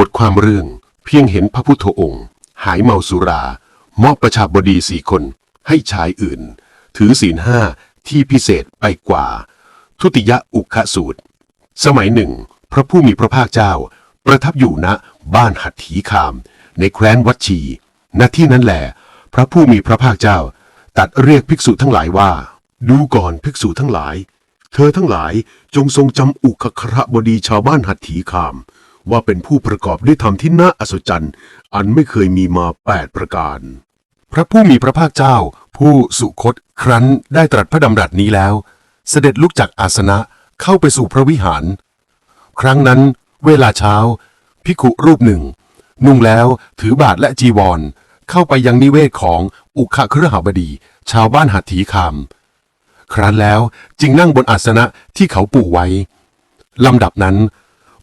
บทความเรื่อง เพียงเห็นพระพุทธองค์ หายเมาสุรามอบประชาบดีสี่คน ให้ชายอื่น ถือศีลห้าที่พิเศษไปกว่า ทุติยอุคสูตร สมัยหนึ่ง พระผู้มีพระภาคเจ้า ประทับอยู่ณบ้านหัตถีคาม ในแคว้นวัดชี ณที่นั้นแหละพระผู้มีพระภาคเจ้า ตัดเรียกภิกษุทั้งหลายว่า ดูก่อนภิกษุทั้งหลาย เธอทั้งหลายจงทรงจำอุคคระบดีชาวบ้านหัตถีคาม ว่าเป็นผู้ประกอบด้วยธรรมที่น่าอัศจรรย์อันไม่เคยมีมาแปดประการ พระผู้มีพระภาคเจ้า ผู้สุคตครั้นได้ตรัสพระดำรัสนี้แล้ว เสด็จลุกจากอาสนะเข้าไปสู่พระวิหาร ครั้งนั้น เวลาเช้าภิกขุรูปหนึ่ง นุ่งแล้วถือบาทและจีวร เข้าไปยังนิเวศของอุคเครือหบดี ชาวบ้านหัตถีคาม ครั้นแล้วจึงนั่งบนอาสนะที่เขาปูไว้ลำดับนั้น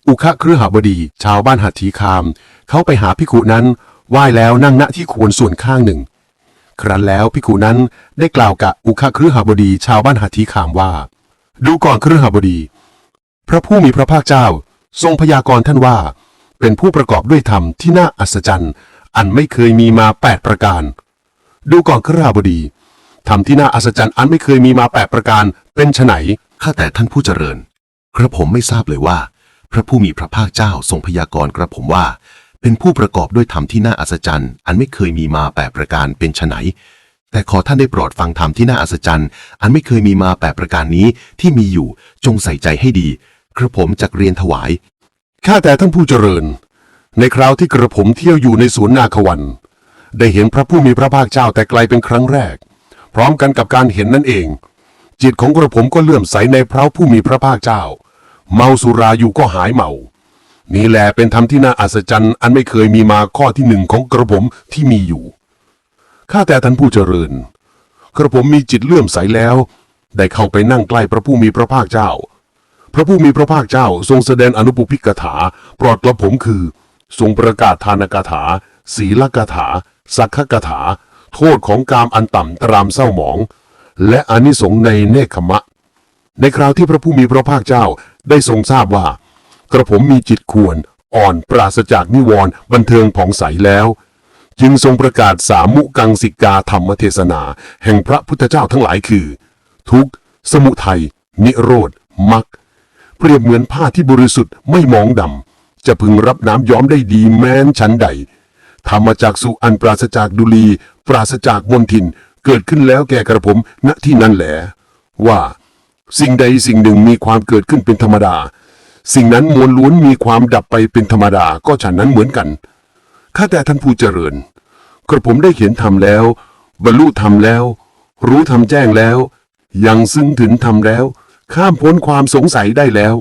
อุคะเครือหบดี ชาวบ้านหัตถีคาม เขาไปหาภิกุนั้นไหว้แล้วนั่งณที่ควรส่วนข้างหนึ่ง ครั้นแล้วภิกุนั้นได้กล่าวกับอุคะเครือหบดี ชาวบ้านหัตถีคามว่า ดูก่อนเครือหบดี พระผู้มีพระภาคเจ้า ทรงพยากรณ์ท่านว่า เป็นผู้ประกอบด้วยธรรมที่น่าอัศจรรย์ อันไม่เคยมีมาแปดประการ ดูก่อนเครือหบดีธรรมที่น่าอัศจรรย์อันไม่เคยมีมาแปดประการเป็นไฉนข้าแต่ท่านผู้เจริญ กระผมไม่ทราบเลยว่า พระผู้มีพระภาคเจ้าทรงพยากรณ์กระผมว่า เป็นผู้ประกอบด้วยธรรมที่น่าอัศจรรย์ อันไม่เคยมีมาแปดประการเป็นไฉนแต่ขอท่านได้โปรดฟังธรรมที่น่าอัศจรรย์ อันไม่เคยมีมาแปดประการนี้ที่มีอยู่จงใส่ใจให้ดี กระผมจักเรียนถวาย ข้าแต่ท่านผู้เจริญ ในคราวที่กระผมเที่ยวอยู่ในสวนนาควัน ได้เห็นพระผู้มีพระภาคเจ้าแต่ไกลเป็นครั้งแรก พร้อมกันกับการเห็นนั่นเอง จิตของกระผมก็เลื่อมใสในพระผู้มีพระภาคเจ้า เมาสุราอยู่ก็หายเมา นี่แหละเป็นธรรมที่น่าอัศจรรย์ อันไม่เคยมีมาข้อที่หนึ่งของกระผมที่มีอยู่ ข้าแต่ท่านผู้เจริญ กระผมมีจิตเลื่อมใสแล้ว ได้เข้าไปนั่งใกล้พระผู้มีพระภาคเจ้า พระผู้มีพระภาคเจ้าทรงแสดงอนุปุพิกถาโปรดกระผมคือ ทรงประกาศทานกถา ศีลกถา สักขกถา โทษของกามอันต่ำตรามเศร้าหมอง และอนิสงในเนคขมะ ในคราวที่พระผู้มีพระภาคเจ้า ได้ทรงทราบว่า กระผมมีจิตควรอ่อนปราศจากนิวรณ์บันเทิงผ่องใสแล้ว จึงทรงประกาศสามุกังสิกาธรรมเทศนา แห่งพระพุทธเจ้าทั้งหลายคือ ทุกสมุทัยนิโรธมรรคเปรียบเหมือนผ้าที่บริสุทธิ์ไม่มองดำจะพึงรับน้ำย้อมได้ดีแม้นชั้นใดทำมาจากสุอันปราศจากดุลี ปราศจากมนทิน เกิดขึ้นแล้วแก่กระผมณที่นั่นแหละว่า สิ่งใดสิ่งหนึ่งมีความเกิดขึ้นเป็นธรรมดา สิ่งนั้นมวลล้วนมีความดับไปเป็นธรรมดาก็ฉันนั้นเหมือนกันข้าแต่ท่านผู้เจริญ กระผมได้เห็นธรรมแล้ว บรรลุธรรมแล้ว รู้ธรรมแจ้งแล้ว ยังซึ่งถึงธรรมแล้ว ข้ามพ้นความสงสัยได้แล้ว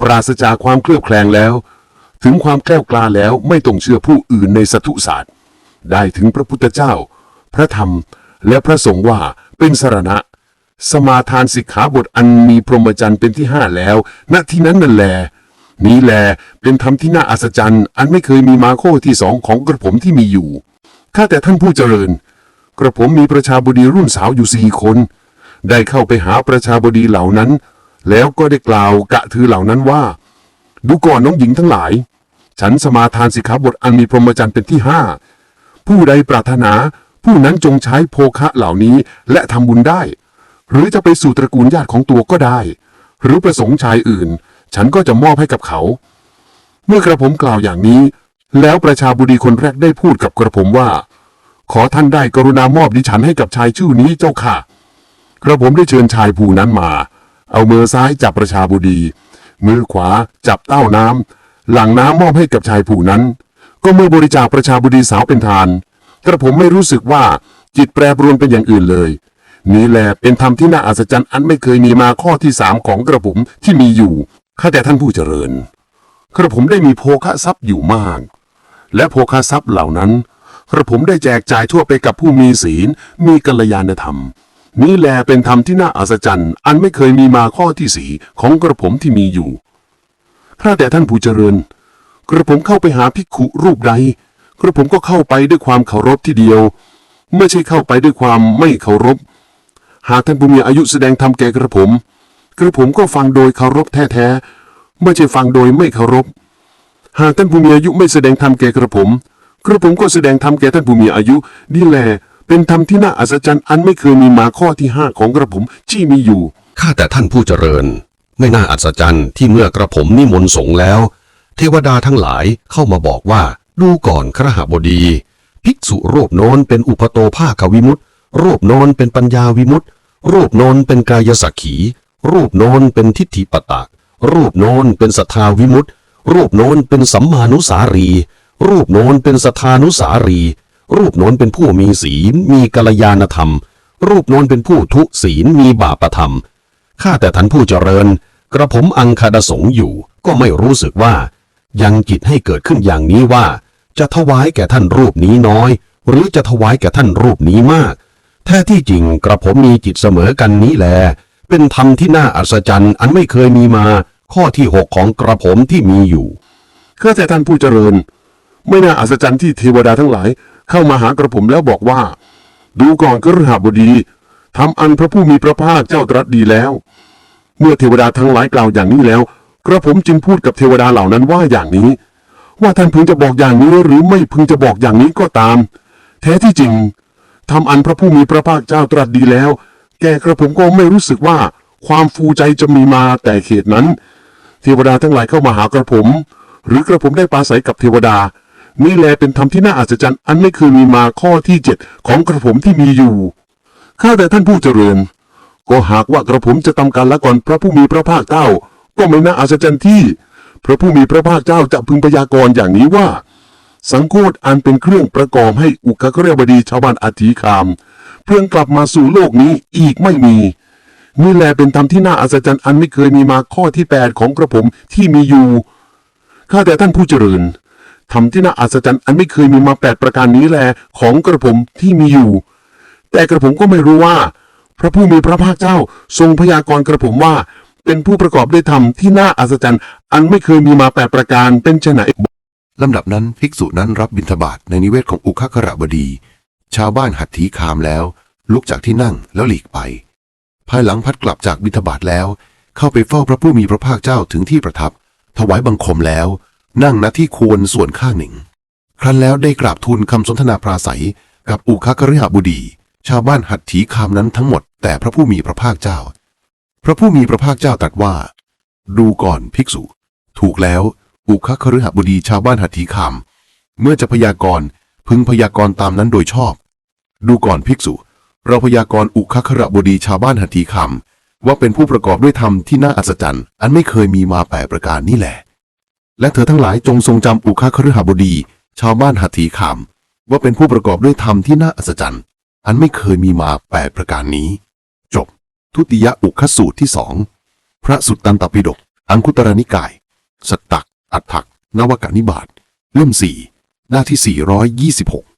ปราศจากความเคลือบแคลงแล้ว ถึงความแกล้วกล้าแล้วไม่ต้องเชื่อผู้อื่นในสัตุศาสตร์ ได้ถึงพระพุทธเจ้า พระธรรมและพระสงฆ์ว่าเป็นสรณะ สมาทานสิกขาบทอันมีพรหมจรรย์เป็นที่ห้าแล้ว ณที่นั้นนั่นแหละนี้แลเป็นธรรมที่น่าอัศจรรย์ อันไม่เคยมีมาโคที่สองของกระผมที่มีอยู่ ข้าแต่ท่านผู้เจริญ กระผมมีประชาบดีรุ่นสาวอยู่สี่คน ได้เข้าไปหาประชาบดีเหล่านั้น แล้วก็ได้กล่าวกะถือเหล่านั้นว่า ดูก่อนน้องหญิงทั้งหลาย ฉันสมาทานสิกขาบทอันมีพรหมจรรย์เป็นที่ห้า ผู้ใดปรารถนา ผู้นั้นจงใช้โภคะเหล่านี้และทำบุญได้ หรือจะไปสู่ตระกูลญาติของตัวก็ได้ หรือประสงค์ชายอื่น ฉันก็จะมอบให้กับเขา เมื่อกระผมกล่าวอย่างนี้ แล้วประชาบุดีคนแรกได้พูดกับกระผมว่า ขอท่านได้กรุณามอบดิฉันให้กับชายชื่อนี้เจ้าค่ะ กระผมได้เชิญชายผู้นั้นมา เอามือซ้ายจับประชาบุดีมือขวาจับเต้าน้ำหลังน้ำมอบให้กับชายผู้นั้น ก็เมื่อบริจาคประชาบุดีสาวเป็นทาน กระผมไม่รู้สึกว่าจิตแปรปรวนเป็นอย่างอื่นเลย นี่แหละเป็นธรรมที่น่าอัศจรรย์อันไม่เคยมีมาข้อที่สามของกระผมที่มีอยู่ข้าแต่ท่านผู้เจริญ กระผมได้มีโภคทรัพย์อยู่มาก และโภคทรัพย์เหล่านั้น กระผมได้แจกจ่ายทั่วไปกับผู้มีศีล มีกัลยาณธรรม นี่แลเป็นธรรมที่น่าอัศจรรย์ อันไม่เคยมีมาข้อที่สี่ของกระผมที่มีอยู่ข้าแต่ท่านผู้เจริญ กระผมเข้าไปหาภิกขุรูปใด กระผมก็เข้าไปด้วยความเคารพที่เดียว ไม่ใช่เข้าไปด้วยความไม่เคารพ หากท่านผู้มีอายุแสดงธรรมแก่กระผม กระผมก็ฟังโดยเคารพแท้ๆไม่ใช่ฟังโดยไม่เคารพ หากท่านผู้มีอายุไม่แสดงธรรมแก่กระผม กระผมก็แสดงธรรมแก่ท่านผู้มีอายุนี่แหละเป็นธรรมที่น่าอัศจรรย์อันไม่เคยมีมาข้อที่ห้าของกระผมที่มีอยู่ ข้าแต่ท่านผู้เจริญ ไม่น่าอัศจรรย์ที่เมื่อกระผมนิมนต์สงฆ์แล้ว เทวดาทั้งหลายเข้ามาบอกว่าดูก่อนครหบดี ภิกษุโรูปโน้นเป็นอุปโตภาควิมุตติ รูปโน้นเป็นปัญญาวิมุตติ รูปโน้นเป็นกายสักขี รูปโน้นเป็นทิฏฐิปตะรูปโน้นเป็นสัทธาวิมุตติ รูปโน้นเป็นสัมมานุสารี รูปโน้นเป็นสัทธานุสารี รูปโน้นเป็นผู้มีศีล มีกัลยาณธรรม รูปโน้นเป็นผู้ทุศีล มีบาปธรรม ข้าแต่ท่านผู้เจริญ กระผมอังคาดสงอยู่ ก็ไม่รู้สึกว่า ยังจิตให้เกิดขึ้นอย่างนี้ว่า จะถวายแก่ท่านรูปนี้น้อย หรือจะถวายแก่ท่านรูปนี้มาก แท้ที่จริงกระผมมีจิตเสมอกันนี้แล เป็นธรรมที่น่าอัศจรรย์อันไม่เคยมีมา ข้อที่หกของกระผมที่มีอยู่ข้าแต่ท่านผู้เจริญ ไม่น่าอัศจรรย์ที่เทวดาทั้งหลาย เข้ามาหากระผมแล้วบอกว่า ดูก่อนกฤหบดีทำอันพระผู้มีพระภาคเจ้าตรัสดีแล้ว เมื่อเทวดาทั้งหลายกล่าวอย่างนี้แล้ว กระผมจึงพูดกับเทวดาเหล่านั้นว่าอย่างนี้ ว่าท่านพึงจะบอกอย่างนี้หรือไม่พึงจะบอกอย่างนี้ก็ตาม แท้ที่จริง ทำอันพระผู้มีพระภาคเจ้าตรัสดีแล้ว แกกระผมก็ไม่รู้สึกว่า ความฟูใจจะมีมาแต่เขตนั้น เทวดาทั้งหลายเข้ามาหากระผม หรือกระผมได้ปราศัยกับเทวดา นี่แลเป็นธรรมที่น่าอัศจรรย์อันไม่เคยมีมาข้อที่เจ็ดของกระผมที่มีอยู่ข้าแต่ท่านผู้เจริญ ก็หากว่ากระผมจะทำการละก่อนพระผู้มีพระภาคเจ้า ก็ไม่น่าอัศจรรย์ที่ พระผู้มีพระภาคเจ้าจะพึงพยากรณ์อย่างนี้ว่า สังโฆษอันเป็นเครื่องประกอบให้อุคคเรบดีชาวบ้านอาถีคาม เพื่องกลับมาสู่โลกนี้อีกไม่มี นี่แลเป็นธรรมที่น่าอัศจรรย์อันไม่เคยมีมาข้อที่แปดของกระผมที่มีอยู่ ข้าแต่ท่านผู้เจริญธรรมที่น่าอัศจรรย์อันไม่เคยมีมาแปดประการนี้แลของกระผมที่มีอยู่ แต่กระผมก็ไม่รู้ว่า พระผู้มีพระภาคเจ้าทรงพยากรณ์กระผมว่า เป็นผู้ประกอบด้วยธรรมที่น่าอัศจรรย์อันไม่เคยมีมาแปดประการเป็นไฉน ลำดับนั้นภิกษุนั้นรับบิณฑบาตในนิเวศของอุคคระบดี ชาวบ้านหัตถีคามแล้ว ลุกจากที่นั่งแล้วหลีกไป ภายหลังพัดกลับจากบิณฑบาตแล้ว เข้าไปเฝ้าพระผู้มีพระภาคเจ้าถึงที่ประทับ ถวายบังคมแล้ว นั่งณที่ควรส่วนข้างหนึ่ง ครั้นแล้วได้กราบทูลคำสนทนาปราศัย กับอุคคฤหบดี ชาวบ้านหัตถีคามนั้นทั้งหมด แต่พระผู้มีพระภาคเจ้า พระผู้มีพระภาคเจ้าตรัสว่า ดูก่อนภิกษุ ถูกแล้ว อุคคฤหบดีชาวบ้านหัตถีคามเมื่อจะพยากรณ์พึงพยากรณ์ตามนั้นโดยชอบ ดูก่อนภิกษุ เราพยากรณ์อุคคระบดีชาวบ้านหัตถีคามว่าเป็นผู้ประกอบด้วยธรรมที่น่าอัศจรรย์ อันไม่เคยมีมาแปดประการนี่แหละ และเธอทั้งหลายจงทรงจำอุคคฤหบดี ชาวบ้านหัตถีคามว่าเป็นผู้ประกอบด้วยธรรมที่น่าอัศจรรย์ อันไม่เคยมีมาแปดประการนี้ จบ ทุติยอุคสูตรที่สองพระสุตตันตปิฎกอังคุตรนิกาย สตัก อัฏฐักนวกนิบาตเล่มสี่หน้าที่ 426